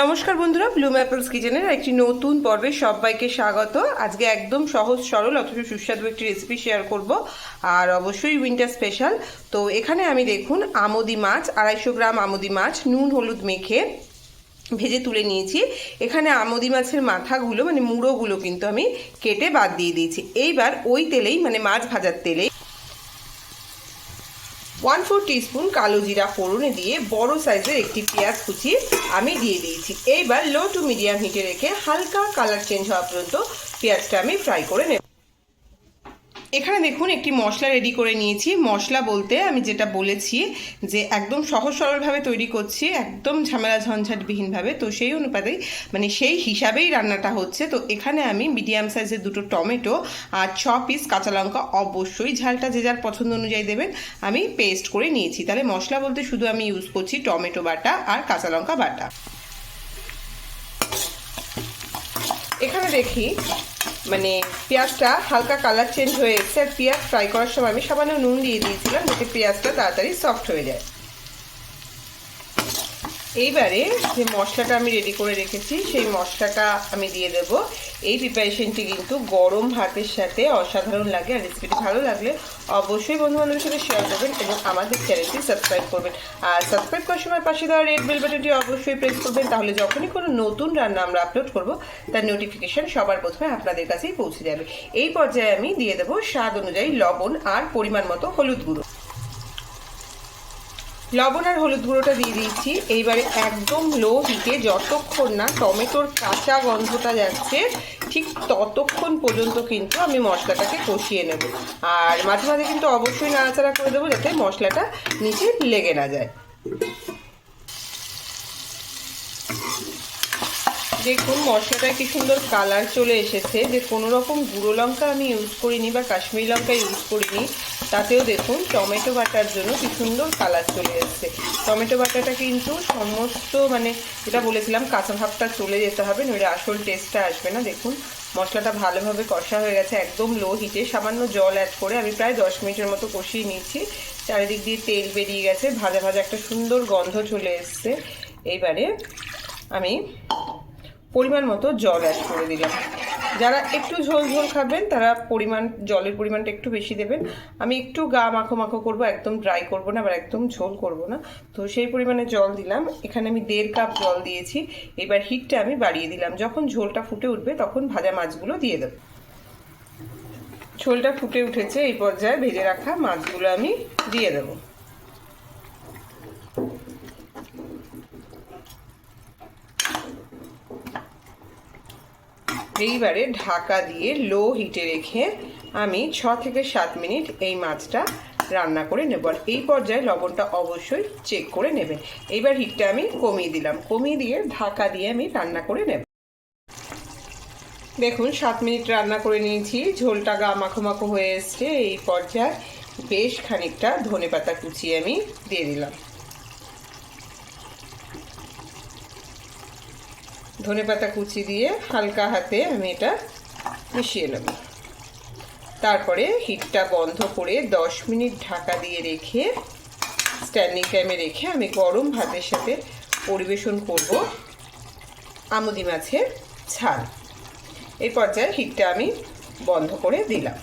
নমস্কার বন্ধুরা Bloom apples কিচেনের একটি নতুন পর্বে সবাইকে স্বাগত। আজকে একদম সহজ, সরল, অথচ সুস্বাদু একটি রেসিপি শেয়ার করব। আর অবশ্যই উইন্টার স্পেশাল তো এখানে আমি দেখুন, আমদি মাছ, আড়াইশো গ্রাম আমদি মাছ, নুন, হলুদ মেখে ভেজে তুলে নিয়েছি। এখানে আমদি মাছের মাথাগুলো মানে মুড়োগুলো কিন্তু আমি কেটে বাদ দিয়ে দিয়েছি। এইবার ওই তেলেই মানে মাছ ভাজার তেলেই ওয়ান ফোর টিস্পুন কালো জিরা ফোড়নে দিয়ে বড় সাইজের একটি পেঁয়াজ কুচি আমি দিয়ে দিয়েছি। এইবার লো টু মিডিয়াম হিটে রেখে হালকা কালার চেঞ্জ হওয়া পর্যন্ত পেঁয়াজটা আমি ফ্রাই করে নেব। এখানে দেখুন, একটি মশলা রেডি করে নিয়েছি। মশলা বলতে আমি যেটা বলেছি যে একদম সহজ সরলভাবে তৈরি করছি, একদম ঝামেলা ঝঞ্ঝাটবিহীনভাবে। তো সেই অনুপাতেই মানে সেই হিসাবেই রান্নাটা হচ্ছে। তো এখানে আমি মিডিয়াম সাইজের দুটো টমেটো আর ছ পিস কাঁচা লঙ্কা অবশ্যই ঝালটা যে যার পছন্দ অনুযায়ী দেবেন, আমি পেস্ট করে নিয়েছি। তাহলে মশলা বলতে শুধু আমি ইউজ করছি টমেটো বাটা আর কাঁচা লঙ্কা বাটা। এখানে দেখি মানে পেঁয়াজটা হালকা কালার চেঞ্জ হয়ে এসেছে। আর পেঁয়াজ ফ্রাই করার সময় আমি সামান্য নুন দিয়ে দিয়েছিলাম, যাতে পেঁয়াজটা তাড়াতাড়ি সফট হয়ে যায়। এইবারে যে মশলাটা আমি রেডি করে রেখেছি, সেই মশলাটা আমি দিয়ে দেব। এই প্রিপারেশনটি কিন্তু গরম ভাতের সাথে অসাধারণ লাগে আর রেসিপিটি ভালো লাগলে অবশ্যই বন্ধু বান্ধবের সাথে শেয়ার করবেন এবং আমাদের চ্যানেলটি সাবস্ক্রাইব করবেন। আর সাবস্ক্রাইব করার সময় পাশে দেওয়া রেড বেল বাটনটি অবশ্যই প্রেস করবেন, তাহলে যখনই কোনো নতুন রান্না আমরা আপলোড করব, তার নোটিফিকেশন সবার প্রথমে আপনাদের কাছেই পৌঁছে যাবে। এই পর্যায়ে আমি দিয়ে দেবো স্বাদ অনুযায়ী লবণ আর পরিমাণ মতো হলুদ গুঁড়ো। লবণ আর হলুদ গুঁড়োটা দিয়ে দিয়েছি। এইবারে একদম লো হিটে যতক্ষণ না টমেটোর কাঁচা গন্ধটা যাচ্ছে, ঠিক ততক্ষণ পর্যন্ত কিন্তু আমি মশলাটাকে কষিয়ে নেব। আর মাঝে মাঝে কিন্তু অবশ্যই নাড়াচাড়া করে দেবো যাতে মশলাটা নিচে লেগে না যায়। দেখুন মশলাটা কি সুন্দর কালার চলে এসেছে। যে কোনো রকম গুঁড়ো লঙ্কা আমি ইউজ করিনি বা কাশ্মীরি লঙ্কা ইউজ করিনি, তাতেও দেখুন টমেটো বাটার জন্য কি সুন্দর কালার চলে এসছে। টমেটো বাটাটা কিন্তু সমস্ত মানে যেটা বলেছিলাম, কাঁচা ভাবটা চলে যেতে হবে, নইলে আসল টেস্টটা আসবে না। দেখুন, মশলাটা ভালোভাবে কষা হয়ে গেছে, একদম লো হিটে সামান্য জল অ্যাড করে আমি প্রায় দশ মিনিটের মতো কষিয়ে নিয়েছি। চারিদিক দিয়ে তেল বেরিয়ে গেছে, ভাজা ভাজা একটা সুন্দর গন্ধ চলে এসছে। এইবারে আমি পরিমাণ মতো জল অ্যাড করে দিলাম। যারা একটু ঝোল ঝোল খাবেন, তারা পরিমাণ, জলের পরিমাণটা একটু বেশি দেবেন। আমি একটু গা মাখো মাখো করব, একদম ড্রাই করব না, আবার একদম ঝোল করব না। তো সেই পরিমাণে জল দিলাম। এখানে আমি দেড় কাপ জল দিয়েছি। এবার হিটটা আমি বাড়িয়ে দিলাম। যখন ঝোলটা ফুটে উঠবে, তখন ভাজা মাছগুলো দিয়ে দেবো। ঝোলটা ফুটে উঠেছে, এই পর্যায়ে ভেজে রাখা মাছগুলো আমি দিয়ে দেবো। এইবারে ঢাকা দিয়ে লো হিটে রেখে আমি ছ থেকে সাত মিনিট এই মাছটা রান্না করে নেব। আর এই পর্যায়ে লবণটা অবশ্যই চেক করে নেবেন। এইবার হিটটা আমি কমিয়ে দিলাম। কমিয়ে দিয়ে ঢাকা দিয়ে আমি রান্না করে নেব। দেখুন, সাত মিনিট রান্না করে নিয়েছি। ঝোলটা গা মাখো হয়ে এসছে। এই পর্যায়ে বেশ খানিকটা ধনে পাতা কুচিয়ে আমি দিয়ে দিলাম। ধনে পাতা কুচি দিয়ে হালকা হাতে আমি এটা মিশিয়ে নেব। তারপরে হিটটা বন্ধ করে দশ মিনিট ঢাকা দিয়ে রেখে স্ট্যান্ডিং টাইমে রেখে আমি গরম ভাতের সাথে পরিবেশন করব আমুদি মাছের ছাল এই পর্যায়ে হিটটা আমি বন্ধ করে দিলাম।